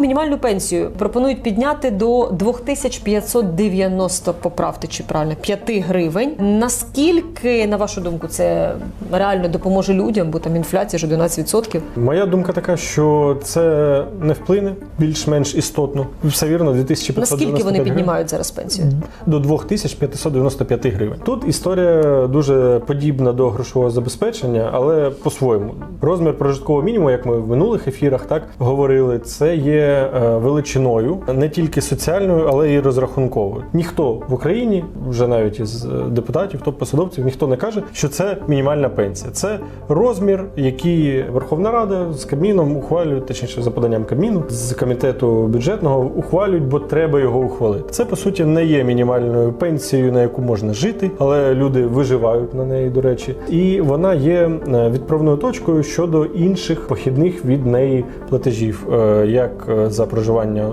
Мінімальну пенсію пропонують підняти до 2590, поправте чи правильно, 5 гривень. Наскільки, на вашу думку, це реально допоможе людям, бо там інфляція ж 11%? Моя думка така, що це не вплине більш-менш істотно. Все вірно, 2595 Наскільки вони гривень піднімають зараз пенсію? до 2595 гривень. Тут історія дуже подібна до грошового забезпечення, але по-своєму. Розмір прожиткового мінімуму, як ми в минулих ефірах так говорили, це є е, величиною не тільки соціальною, але й розрахунковою. Ніхто в Україні, вже навіть із е, депутатів, топ-посадовців, ніхто не каже, що це мінімальна пенсія. Це розмір, який Верховна Рада з Кабміном ухвалюють, точніше за поданням Кабміну з комітету бюджетного ухвалюють, бо треба його ухвалити. Це по суті не є мінімальною пенсією, на яку можна жити, але люди виживають на неї, до речі, і вона є е, відправною точкою щодо інших похідних від неї платежів, як за проживання е,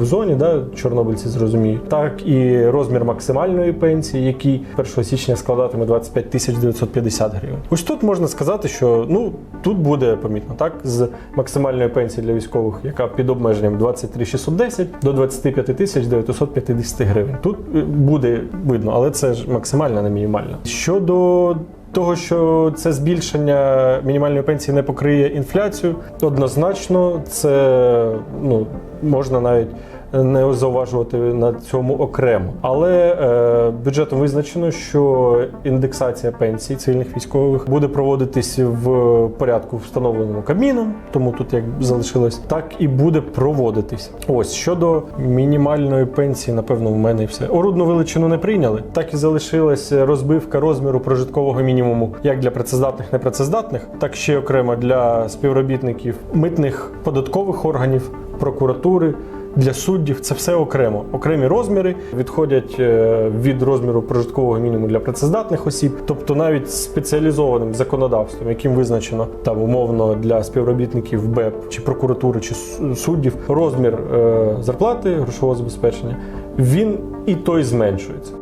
в зоні, да, чорнобильці зрозуміють, так і розмір максимальної пенсії, який 1 січня складатиме 25 тисяч 950 гривень. Ось тут можна сказати, що ну тут буде помітно так з максимальної пенсії для військових, яка під обмеженням 23 610 до 25 тисяч 950 гривень. Тут е, буде видно, але це ж максимальна, не мінімальна. Щодо того, що це збільшення мінімальної пенсії не покриє інфляцію, однозначно це ну можна навіть. Не зауважувати на цьому окремо, але е, бюджетом визначено, що індексація пенсій цивільних військових буде проводитись в порядку, встановленому Кабміном, тому тут як залишилось, так і буде проводитись. Ось щодо мінімальної пенсії, напевно, в мене все. Орудну величину не прийняли. Так і залишилась розбивка розміру прожиткового мінімуму як для працездатних, непрацездатних, так ще окремо для співробітників митних податкових органів, прокуратури. Для суддів це все окремо. Окремі розміри відходять е, від розміру прожиткового мінімуму для працездатних осіб, тобто навіть спеціалізованим законодавством, яким визначено там умовно для співробітників БЕП чи прокуратури чи суддів, розмір е, зарплати грошового забезпечення він і той зменшується.